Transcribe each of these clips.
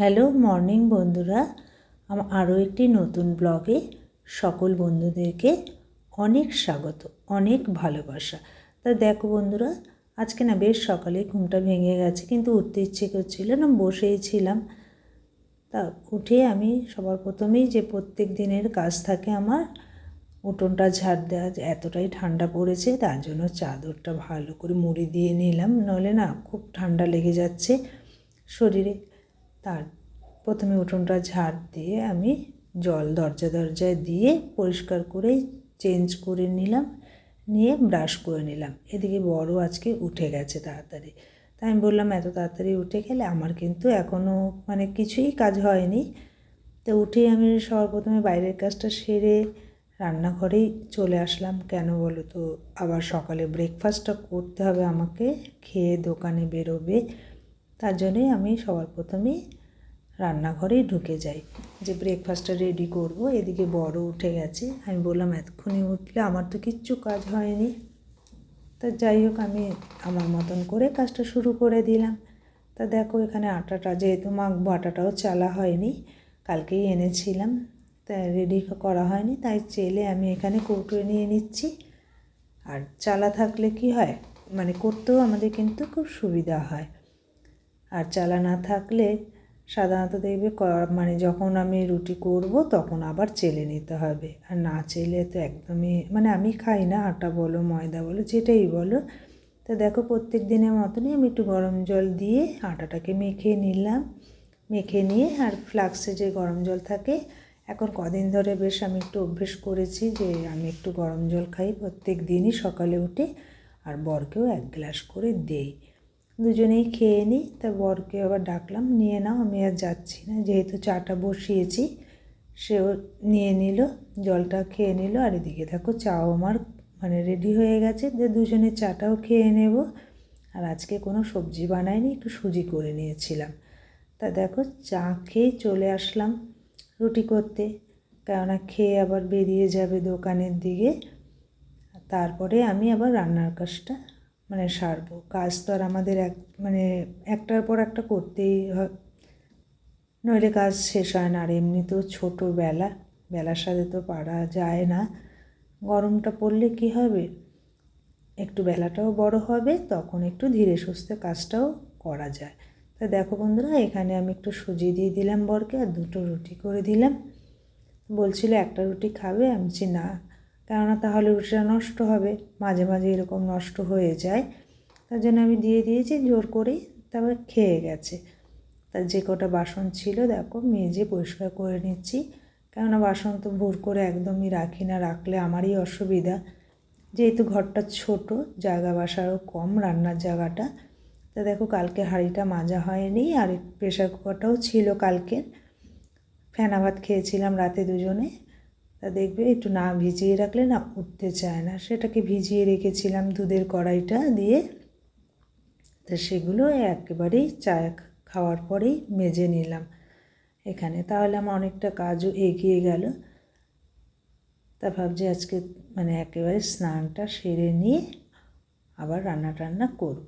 Hello, morning বন্ধুরা। আমার আরও একটি নতুন ব্লগে সকল বন্ধুদেরকে অনেক স্বাগত, অনেক ভালোবাসা। তা দেখো বন্ধুরা, আজকে না বেশ সকালে ঘুমটা ভেঙে গেছে, কিন্তু উঠতে ইচ্ছে করছিল না, বসেই ছিলাম। তা উঠে আমি সবার প্রথমেই যে প্রত্যেক দিনের কাজ থাকে আমার, উঠোনটা ঝাড় দেওয়া এতটাই ঠান্ডা পড়েছে, তার জন্য চাদরটা ভালো করে মুড়ি দিয়ে নিলাম। নইলে না খুব ঠান্ডা লেগে যাচ্ছে শরীরে। তার প্রথমে উঠোনটা ঝাড় দিয়ে আমি জল দরজা দরজায় দিয়ে পরিষ্কার করে চেঞ্জ করে নিলাম, নিয়ে ব্রাশ করে নিলাম। এদিকে বড় আজকে উঠে গেছে তাড়াতাড়ি। তাই আমি বললাম, এত তাড়াতাড়ি উঠে গেলে আমার কিন্তু এখনও মানে কিছুই কাজ হয়নি। তো উঠেই আমি সবার প্রথমে বাইরের কাজটা সেরে রান্নাঘরেই চলে আসলাম। কেন বলো তো, আবার সকালে ব্রেকফাস্টটা করতে হবে আমাকে, খেয়ে দোকানে বেরোবে। তার জন্যই আমি সবার প্রথমেই রান্নাঘরেই ঢুকে যাই। যে ব্রেকফাস্টটা রেডি করব, এদিকে বড় উঠে গেছে। আমি বললাম, এতক্ষণে উঠলে আমার তো কিচ্ছু কাজ হয়নি। তা যাই হোক, আমি আমার মতন করে কাজটা শুরু করে দিলাম। তা দেখো, এখানে আটাটা যেহেতু মাখবো, আটাটাও চালা হয়নি। কালকেই এনেছিলাম, তা রেডি করা হয়নি। তাই চেলে আমি এখানে কৌটোয় নিয়ে নিচ্ছি। আর চালা থাকলে কি হয়? মানে করতেও আমাদের কিন্তু খুব সুবিধা হয়। আর চালা না থাকলে সাধারণত দেখবে মানে যখন আমি রুটি করব তখন আবার চেলে নিতে হবে। আর না চেলে তো একদমই মানে আমি খাই না, আটা বলো, ময়দা বলো, যেটাই বলো। তো দেখো প্রত্যেক দিনের মতনই আমি একটু গরম জল দিয়ে আটাটাকে মেখে নিলাম। মেখে নিয়ে আর ফ্লাক্সে যে গরম জল থাকে, এখন কদিন ধরে বেশ আমি একটু অভ্যেস করেছি যে আমি একটু গরম জল খাই প্রত্যেক দিনই সকালে উঠে। আর বরকেও এক গ্লাস করে দেই। দুজনেই খেয়ে নিই, তা বরকে আবার ডাকলাম, নিয়ে নাও, আমি আর যাচ্ছি না। যেহেতু চাটা বসিয়েছি, সেও নিয়ে নিল, জলটা খেয়ে নিল, আর এদিকে দেখো চাও আমার মানে রেডি হয়ে গেছে, যে দুজনে চাটাও খেয়ে নেব। আর আজকে কোনো সবজি বানাইনি, একটু সুজি করে নিয়েছিলাম। তা দেখো চা খেয়ে চলে আসলাম রুটি করতে, কেননা খেয়ে আবার বেরিয়ে যাবে দোকানের দিকে। তারপরে আমি আবার রান্নার কাজটা মানে সারবো। কাজ তো আর আমাদের এক মানে একটার পর একটা করতেই হয়। নইলে কাজ শেষ হয় না। আর এমনিতেও ছোটো বেলা বেলার সাথে তো পারা যায় না। গরমটা পড়লে কি হবে? একটু বেলাটাও বড় হবে, তখন একটু ধীরে সুস্থে কাজটাও করা যায়। তা দেখো বন্ধুরা, এখানে আমি একটু সুজি দিয়ে দিলাম বরকে, আর দুটো রুটি করে দিলাম। বলছিল, একটা রুটি খাবে? আমি বলছি, না। কেননা তাহলে রুটিটা নষ্ট হবে, মাঝে মাঝে এরকম নষ্ট হয়ে যায়। তার জন্য আমি দিয়ে দিয়েছি, জোর করেই তারপর খেয়ে গেছে। তার যে কটা বাসন ছিল, দেখো, মেজে পরিষ্কার করে নিচ্ছি। কেননা বাসন তো ভোর করে একদমই রাখি না, রাখলে আমারই অসুবিধা। যেহেতু ঘরটা ছোট, জায়গা বাসারও কম, রান্নার জায়গাটা। তা দেখো, কালকে হাঁড়িটা মাজা হয়নি, আর প্রেশার কুকারটাও ছিল কালকের। ফেনা ভাত খেয়েছিলাম রাতে দুজনে। তা দেখবে একটু না ভিজিয়ে রাখলে না উঠতে চায় না। সেটাকে ভিজিয়ে রেখেছিলাম দুধের কড়াইটা দিয়ে। তো সেগুলো একেবারেই চা খাওয়ার পরেই মেজে নিলাম এখানে। তাহলে আমার অনেকটা কাজও এগিয়ে গেল। তা ভাবছি আজকে মানে একেবারে স্নানটা সেরে নিয়ে আবার রান্না টান্না করব।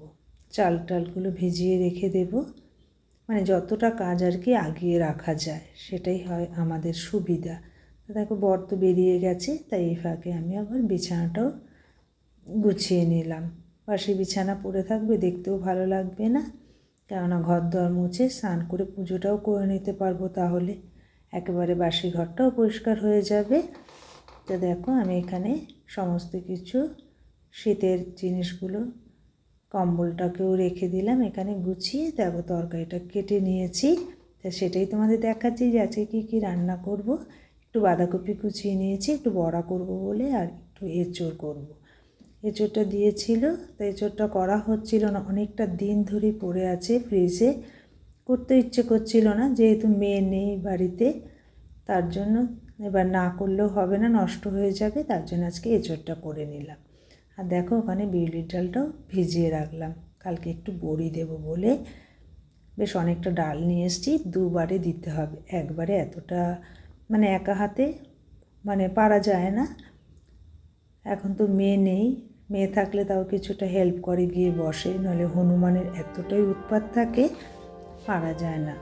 চাল টালগুলো ভিজিয়ে রেখে দেব। মানে যতটা কাজ আর কি আগিয়ে রাখা যায়, সেটাই হয় আমাদের সুবিধা। দেখো বর তো বেরিয়ে গেছে, তাই এই ফাঁকে আমি আবার বিছানাটাও গুছিয়ে নিলাম। পাশে বিছানা পড়ে থাকবে, দেখতেও ভালো লাগবে না। কেননা ঘর দর মুছে স্নান করে পুজোটাও করে নিতে পারব তাহলে। একেবারে বাসি ঘরটাও পরিষ্কার হয়ে যাবে। তো দেখো আমি এখানে সমস্ত কিছু, শীতের জিনিসগুলো, কম্বলটাকেও রেখে দিলাম, এখানে গুছিয়ে দেখো তরকারিটা কেটে নিয়েছি। তা সেটাই তোমাদের দেখাচ্ছি যে আজকে কী কী রান্না করব। একটু বাঁধাকপি কুচিয়ে নিয়েছি, একটু বড়া করব বলে আর একটু এঁচোড় করব। এঁচোড়টা দিয়েছিল, তো এঁচোড়টা করা হচ্ছিল না, অনেকটা দিন ধরে পড়ে আছে ফ্রিজে। করতে ইচ্ছে করছিল না, যেহেতু মেয়ে নেই বাড়িতে, তার জন্য এবার না করলেও হবে না, নষ্ট হয়ে যাবে, তার জন্য আজকে এঁচোড়টা করে নিলাম। আর দেখো ওখানে বিউলির ডালটাও ভিজিয়ে রাখলাম, কালকে একটু বড়ি দেবো বলে। বেশ অনেকটা ডাল নিয়ে এসেছি, দুবারে দিতে হবে, একবারে এতটা মানে একা হাতে মানে পারা যায় না। এখন তো মেয়ে নেই, মেয়ে থাকলে তাও কিছুটা হেল্প করে, গিয়ে বসে। নইলে হনুমানের এতটাই উৎপাত থাকে, পারা যায় না।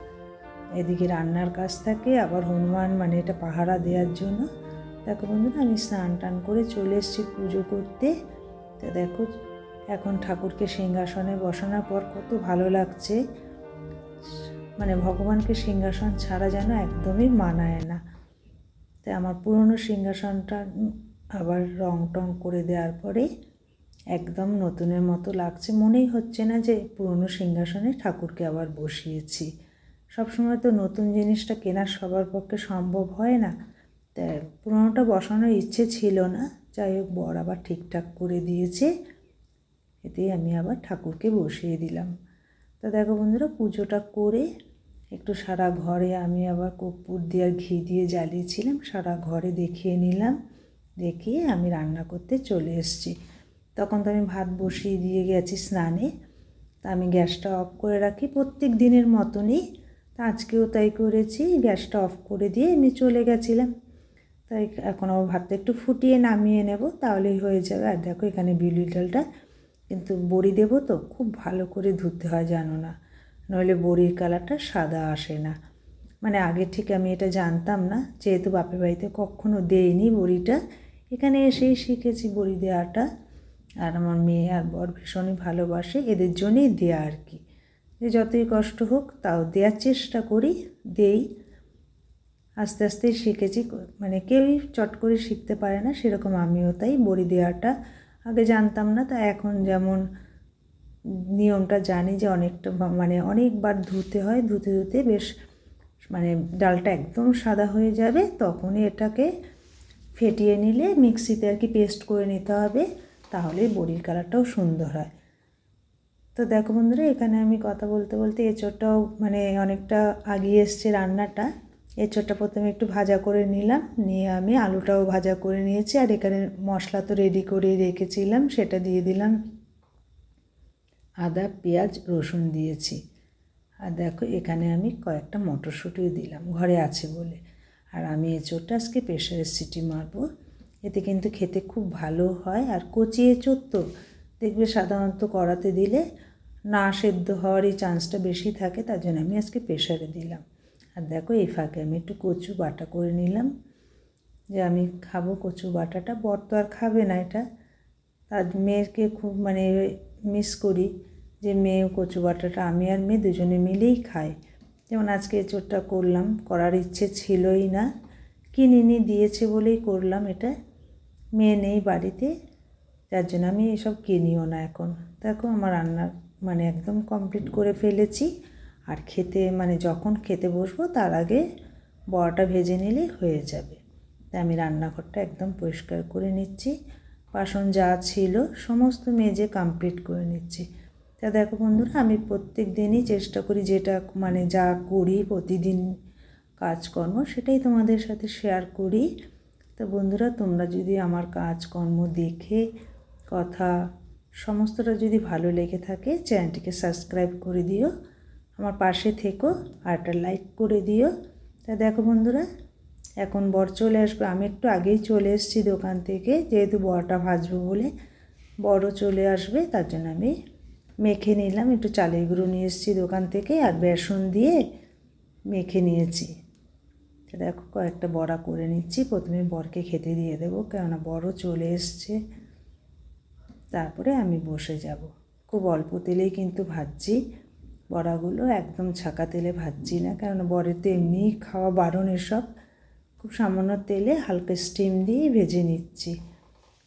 এদিকে রান্নার কাজ থাকে, আবার হনুমান মানে এটা পাহারা দেওয়ার জন্য। দেখো বন্ধুরা, আমি স্নান টান করে চলে এসেছি পুজো করতে। তা দেখো, এখন ঠাকুরকে সিংহাসনে বসানোর পর কত ভালো লাগছে। মানে ভগবানকে সিংহাসন ছাড়া যেন একদমই মানায় না। তাই আমার পুরনো সিংহাসনটা আবার রং টং করে দেওয়ার পরে একদম নতুনের মতো লাগছে। মনেই হচ্ছে না যে পুরনো সিংহাসনে ঠাকুরকে আবার বসিয়েছি। সবসময় তো নতুন জিনিসটা কেনার সবার পক্ষে সম্ভব হয় না। তাই পুরোনোটা বসানোর ইচ্ছে ছিল না। যাই হোক, বর আবার ঠিকঠাক করে দিয়েছে। এতেই আমি আবার ঠাকুরকে বসিয়ে দিলাম। তা দেখো বন্ধুরা, পুজোটা করে একটু সারা ঘরে আমি আবার কর্পূর দিয়ে আর ঘি দিয়ে জ্বালিয়েছিলাম, সারা ঘরে দেখিয়ে নিলাম, দেখিয়ে আমি রান্না করতে চলে এসেছি। তখন তো আমি ভাত বসিয়ে দিয়ে গেছি স্নানে, তা আমি গ্যাসটা অফ করে রাখি প্রত্যেক দিনের মতনই, তা আজকেও তাই করেছি, গ্যাসটা অফ করে দিয়ে আমি চলে গেছিলাম। তাই এখন আবার ভাতটা একটু ফুটিয়ে নামিয়ে নেব, তাহলেই হয়ে যাবে। আর দেখো এখানে বিউলি ডালটা কিন্তু বড়ি দেবো তো, খুব ভালো করে ধুতে হয়, জানো না। নইলে বড়ির কালারটা সাদা আসে না। মানে আগে ঠিক আমি এটা জানতাম না, যেহেতু বাপের বাড়িতে কখনো দেইনি বড়িটা। এখানে এসেই শিখেছি বড়ি দেওয়াটা। আর আমার মেয়ে আর বর ভীষণই ভালোবাসে, এদের জন্যই দেয়া আর কি। যে যতই কষ্ট হোক, তাও দেওয়ার চেষ্টা করি, দেই। আস্তে আস্তে শিখেছি মানে কেউই চট করে শিখতে পারে না, সেরকম আমিও তাই বড়ি দেওয়াটা। আগে জানতাম না, তা এখন যেমন নিয়মটা জানি যে অনেকটা মানে অনেকবার ধুতে হয়, ধুতে ধুতে বেশ মানে ডালটা একদম সাদা হয়ে যাবে, তখনই এটাকে ফেটিয়ে নিলে মিক্সিতে আর কি পেস্ট করে নিতে হবে, তাহলে বড়ির কালারটাও সুন্দর হয়। তো দেখো বন্ধুরা, এখানে আমি কথা বলতে বলতে এঁচোড়টাও মানে অনেকটা আগিয়ে এসছে রান্নাটা। এঁচোড়টা প্রথমে একটু ভাজা করে নিলাম, নিয়ে আমি আলুটাও ভাজা করে নিয়েছি, আর এখানে মশলা তো রেডি করে রেখেছিলাম, সেটা দিয়ে দিলাম আদা, পেঁয়াজ, রসুন দিয়েছি। আর দেখো, এখানে আমি কয়েকটা মটরশুঁটিও দিলাম, ঘরে আছে বলে। আর আমি এঁচোড়টা আজকে প্রেশারের সিটি মারবো। এতে কিন্তু খেতে খুব ভালো হয়। আর কচি এঁচোড় তো, দেখবে সাধারণত কড়াতে দিলে না সেদ্ধ হওয়ারই চান্সটা বেশি থাকে, তার জন্য আমি আজকে প্রেশারে দিলাম। আর দেখো, এই ফাঁকে আমি একটু কচু বাটা করে নিলাম। যে আমি খাব কচু বাটাটা, বর তো আর খাবে না এটা। তার মেয়েকে খুব মানে মিস করি যে মেয়ে কচু বাটাটা আমি আর মেয়ে দুজনে মিলেই খাই। যেমন আজকে এঁচোড়টা করলাম, করার ইচ্ছে ছিলই না। কিনিনি, দিয়েছে বলেই করলাম এটা। মেয়ে নেই বাড়িতে, যার জন্য আমি এসব কিনিও না এখন। দেখো আমার রান্না মানে একদম কমপ্লিট করে ফেলেছি। আর খেতে মানে যখন খেতে বসবো তার আগে বড়াটা ভেজে নিলেই হয়ে যাবে। তাই আমি রান্নাঘরটা একদম পরিষ্কার করে নিচ্ছি। বাসন যা ছিল সমস্ত মেজে কমপ্লিট করে নিচ্ছি। তা দেখো বন্ধুরা, আমি প্রত্যেক দিনই চেষ্টা করি যেটা মানে যা করি প্রতিদিন কাজকর্ম সেটাই তোমাদের সাথে শেয়ার করি। তো বন্ধুরা, তোমরা যদি আমার কাজকর্ম দেখে, কথা সমস্তটা যদি ভালো লেগে থাকে, চ্যানেলটিকে সাবস্ক্রাইব করে দিও। আমার পাশে থেকো, আর একটা লাইক করে দিও। তা দেখো বন্ধুরা এখন বর চলে আসবে। আমি একটু আগেই চলে এসেছি দোকান থেকে, যেহেতু বড়টা ভাজবো বলে বড় চলে আসবে, তার জন্য আমি মেখে নিলাম। একটু চালের গুঁড়ো নিয়ে এসেছি দোকান থেকে আর বেসন দিয়ে মেখে নিয়েছি। দেখো, কয়েকটা বড়া করে নিচ্ছি। প্রথমে বরকে খেতে দিয়ে দেবো, কেননা বড় চলে এসছে। তারপরে আমি বসে যাব। খুব অল্প তেলেই কিন্তু ভাজছি বড়াগুলো, একদম ছাকা তেলে ভাজছি না কারণ বরের তো এমনিই খাওয়া বারণ এসব। খুব সামান্য তেলে হালকা স্টিম দিয়ে ভেজে নিচ্ছি।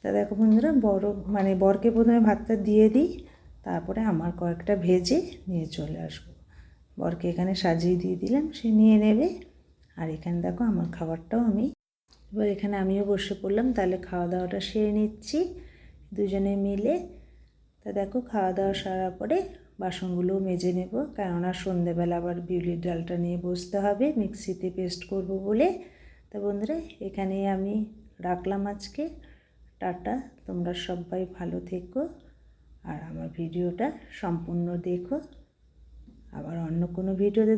তা দেখো বন্ধুরা, বড় মানে বরকে প্রথমে ভাতটা দিয়ে দিই, তারপরে আমার কয়েকটা ভেজে নিয়ে চলে আসব। বরকে এখানে সাজিয়ে দিয়ে দিলাম, সে নিয়ে নেবে। আর এখানে দেখো আমার খাবারটাও আমি, এবার এখানে আমিও বসে পড়লাম, তাহলে খাওয়া দাওয়াটা সেরে নিচ্ছি দুজনে মিলে। তা দেখো খাওয়া দাওয়া সারার পরে বাসনগুলোও মেজে নেব, কেননা সন্ধেবেলা আবার বিউলির ডালটা নিয়ে বসতে হবে, মিক্সিতে পেস্ট করব বলে। তা বন্ধুরা, এখানে আমি রাখলাম আজকে। টাটা, তোমরা সবাই ভালো থেকো। আর আমার ভিডিওটা সম্পূর্ণ দেখো। আবার অন্য কোনো ভিডিওতে